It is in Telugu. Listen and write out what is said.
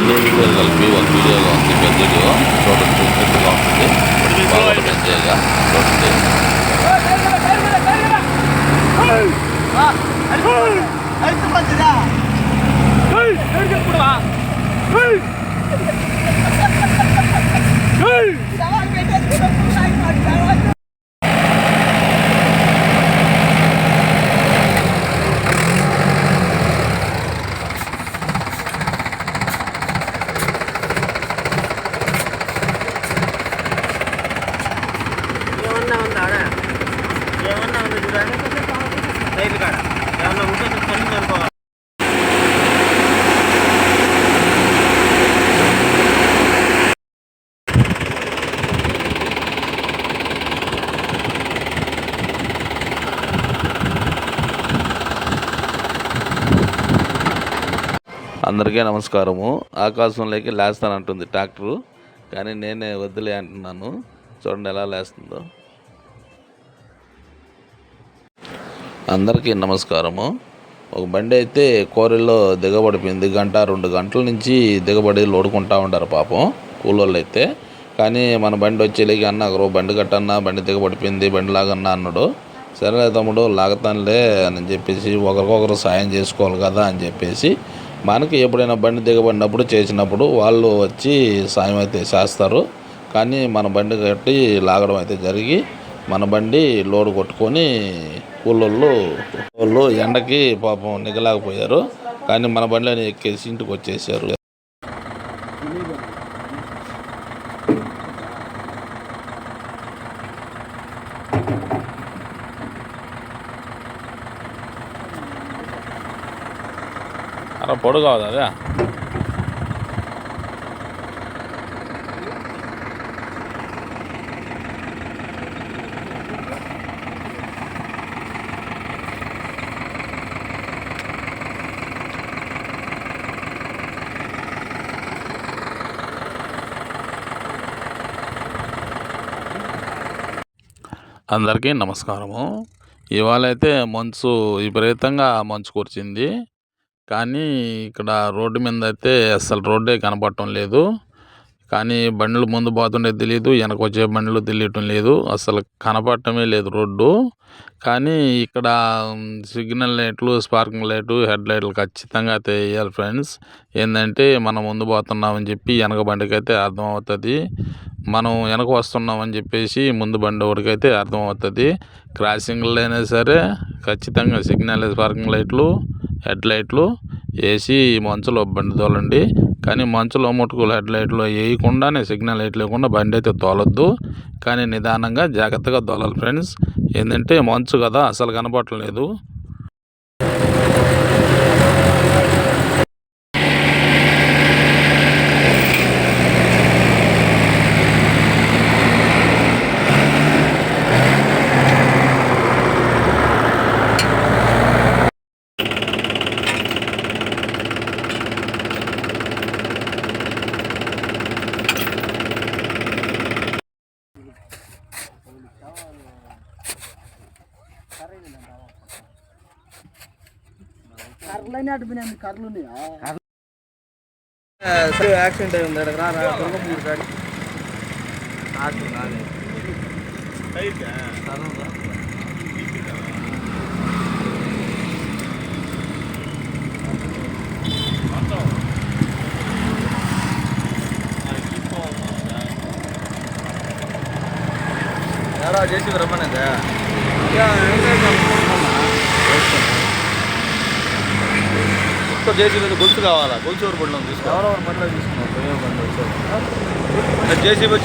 అన్ని వీడియోలు కలిపి ఒక వీడియోగా ఉంది పెద్ద వీడియో చూడండి పెద్దగా ఉంటుంది బాగా ఎంజాయ్గా చూడండి ఏమన్నా ఉందా ఆడ ఏమన్నా ఉంది చూడండి రైతు కాడ ఏమన్నా ఉంటే తల్లి అనుకోవాలి. అందరికీ నమస్కారము. ఆకాశంలోకి లేస్తానంటుంది ట్రాక్టరు. కానీ నేనే వద్దులే అంటున్నాను. చూడండి ఎలా లేస్తుందో. అందరికీ నమస్కారము. ఒక బండి అయితే కోరిలో దిగబడిపోయింది. గంట రెండు గంటల నుంచి దిగబడి లోడుకుంటా ఉంటారు పాపం కూలోళ్ళు అయితే. కానీ మన బండి వచ్చేలేక అన్న ఒకరు బండి కట్టన్నా బండి దిగబడిపోయింది బండి లాగన్నా అన్నాడు. సరేలే తమ్ముడు లాగతానులే అని చెప్పేసి ఒకరికొకరు సాయం చేసుకోవాలి కదా అని చెప్పేసి మనకి ఎప్పుడైనా బండి దిగబడినప్పుడు చేసినప్పుడు వాళ్ళు వచ్చి సాయం అయితే చేస్తారు. కానీ మన బండి కట్టి లాగడం అయితే జరిగి మన బండి లోడ్ కొట్టుకొని కూలోళ్ళు వాళ్ళు ఎండకి పాపం నిగలేకపోయారు కానీ మన బండిలోనే ఎక్కేసి ఇంటికి వచ్చేసారు. అరే పొడుగు కావదా అదే అందరికీ నమస్కారము. ఇవాళ అయితే మంచు విపరీతంగా మంచు కురిచింది. కానీ ఇక్కడ రోడ్డు మీద అయితే అసలు రోడ్డే కనపడటం లేదు. కానీ బండ్లు ముందు పోతుండే తెలియదు వెనక వచ్చే బండ్లు తెలియటం లేదు అసలు కనపడటమే లేదు రోడ్డు. కానీ ఇక్కడ సిగ్నల్ లైట్లు స్పార్కింగ్ లైటు హెడ్ లైట్లు ఖచ్చితంగా అయితే వేయాలి ఫ్రెండ్స్. ఏంటంటే మనం ముందు పోతున్నామని చెప్పి వెనక బండికి అయితే అర్థం అవుతుంది మనం వెనక వస్తున్నామని చెప్పేసి ముందు బండి ఒకటికైతే అర్థం అవుతుంది క్రాసింగ్లో అయినా సరే ఖచ్చితంగా సిగ్నల్ స్పార్కింగ్ లైట్లు హెడ్ లైట్లు వేసి మంచులో బండి తోలండి. కానీ మంచులో మటుకు హెడ్ లైట్లు వేయకుండానే సిగ్నల్ లైట్ లేకుండా బండి అయితే తోలొద్దు. కానీ నిదానంగా జాగ్రత్తగా తోలాలి ఫ్రెండ్స్. ఏంటంటే మంచు కదా అసలు కనపడలేదు కర్రలైన అడిపినాయి కర్రలు ఉన్నాయా యాక్సిడెంట్ అయి ఉంది రా రా దుర్గమూడి కాడి ఆటలు నానే ఎలా చేసి చేసి మీద గొలుసు కావాలా? గొలుసు ఎవరు పడిలో తీసుకో ఎవరెవరు పడిలో తీసుకున్నాం జేసీబీ